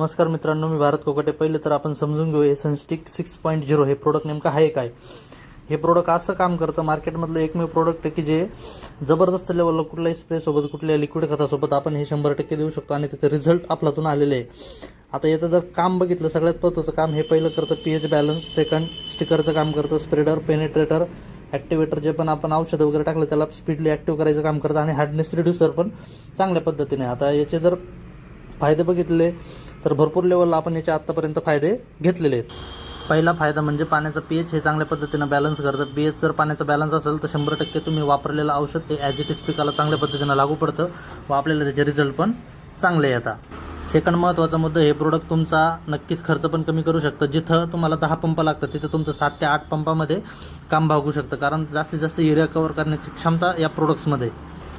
नमस्कार मित्रांनो मी भारत कोकटे. पहिले तर आपण समजून घेऊ हे सनस्टिक सिक्स पॉईंट झिरो हे प्रोडक्ट नेमकं आहे काय? हे प्रोडक्ट असं काम करतं मार्केटमधलं एकमेव प्रोडक्ट आहे की जे जबरदस्त लेवलला कुठल्याही स्प्रेसोबत कुठल्या लिक्विड खतासोबत आपण हे शंभर टक्के देऊ शकतो आणि त्याचे रिझल्ट आपल्यातून आलेले आहे. आता याचं जर काम बघितलं सगळ्यात महत्त्वाचं काम हे पहिलं करतं पी एच बॅलन्स सेकंड स्टिकरचं काम करतं स्प्रेडर पेनेट्रेटर ॲक्टिवेटर जे पण आपण औषधं वगैरे टाकलं त्याला स्पीडली ॲक्टिव्ह करायचं काम करतं आणि हार्डनेस रिड्युसर पण चांगल्या पद्धतीने. आता याचे जर फायदे बघितले तर भरपूर लेवलला आपण याचे आत्तापर्यंत फायदे घेतलेले आहेत. पहिला फायदा म्हणजे पाण्याचा पी एच हे चांगल्या पद्धतीनं बॅलन्स करतं. पी एच जर पाण्याचा बॅलन्स असेल तर शंभर टक्के तुम्ही वापरलेलं औषध ते ॲज इट इज पिकाला चांगल्या पद्धतीनं लागू पडतं व आपल्याला त्याचे रिझल्ट पण चांगले येतात. सेकंड महत्त्वाचा मुद्दा हे प्रोडक्ट तुमचा नक्कीच खर्च पण कमी करू शकतं. जिथं तुम्हाला दहा पंप लागतं तिथं तुमचं सात ते आठ पंपामध्ये काम भागू शकतं. कारण जास्तीत जास्त एरिया कवर करण्याची क्षमता या प्रोडक्ट्समध्ये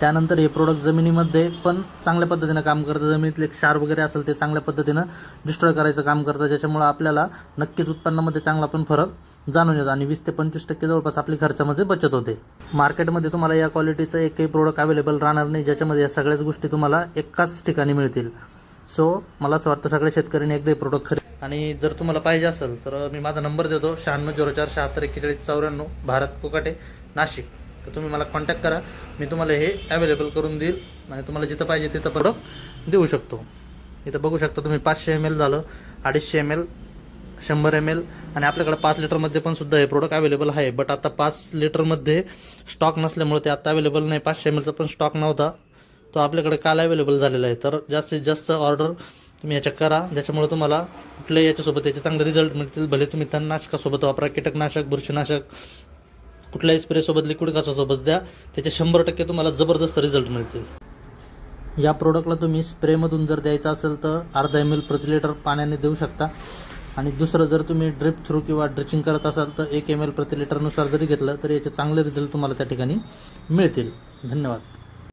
त्यानंतर हे प्रोडक्ट जमिनीमध्ये पण चांगल्या पद्धतीनं काम करतं. जमिनीतले क्षार वगैरे असेल ते चांगल्या पद्धतीनं डिस्ट्रॉय करायचं काम करतं. ज्याच्यामुळं आपल्याला नक्कीच उत्पन्नामध्ये चांगला पण फरक जाणून येतो आणि वीस ते पंचवीस टक्के जवळपास आपली खर्चामध्ये बचत होते. मार्केटमध्ये तुम्हाला या क्वालिटीचं एकही प्रोडक्ट अवेलेबल राहणार नाही. ज्याच्यामध्ये या सगळ्याच गोष्टी तुम्हाला एकाच ठिकाणी मिळतील. सो मला असं वाटतं सगळ्या शेतकऱ्यांनी एकदा प्रोडक्ट खरेदी आणि जर तुम्हाला पाहिजे असेल तर मी माझा नंबर देतो. शहाण्णव झिरो चार शहात्तर एक्केचाळीस चौऱ्याण्णव भारत कोकाटे नाशिक. तर तुम्ही मला कॉन्टॅक्ट करा. मी तुम्हाला हे अवेलेबल करून देईल आणि तुम्हाला जिथं पाहिजे तिथं प्रोडक्ट देऊ शकतो. इथं बघू शकता तुम्ही पाचशे एम एल झालं अडीचशे एम एल शंभर एम एल आणि आपल्याकडे पाच लिटरमध्ये पण सुद्धा हे प्रोडक्ट अवेलेबल आहे. बट आता पाच लिटरमध्ये स्टॉक नसल्यामुळे ते आता अवेलेबल नाही. पाचशे एम एलचा पण स्टॉक नव्हता. तो आपल्याकडे काल अवेलेबल झालेला आहे. तर जास्तीत जास्त ऑर्डर तुम्ही याच्या करा. ज्याच्यामुळे तुम्हाला कुठल्याही याच्यासोबत याचे चांगले रिझल्ट मिळतील. भले तुम्ही तणनाशकासोबत वापरा कीटकनाशक बुरशीनाशक कुठल्याही स्प्रेसोबत लिक्विड काचासोबत द्या. त्याचे शंभर टक्के तुम्हाला जबरदस्त रिझल्ट मिळतील. या प्रोडक्टला तुम्ही स्प्रेमधून जर द्यायचं असेल तर अर्धा एम एल प्रति लिटर पाण्याने देऊ शकता. आणि दुसरं जर तुम्ही ड्रिप थ्रू किंवा ड्रिचिंग करत असाल तर एक एम एल प्रति लिटरनुसार जरी घेतलं तर याचे चांगले रिझल्ट तुम्हाला त्या ठिकाणी मिळतील. धन्यवाद.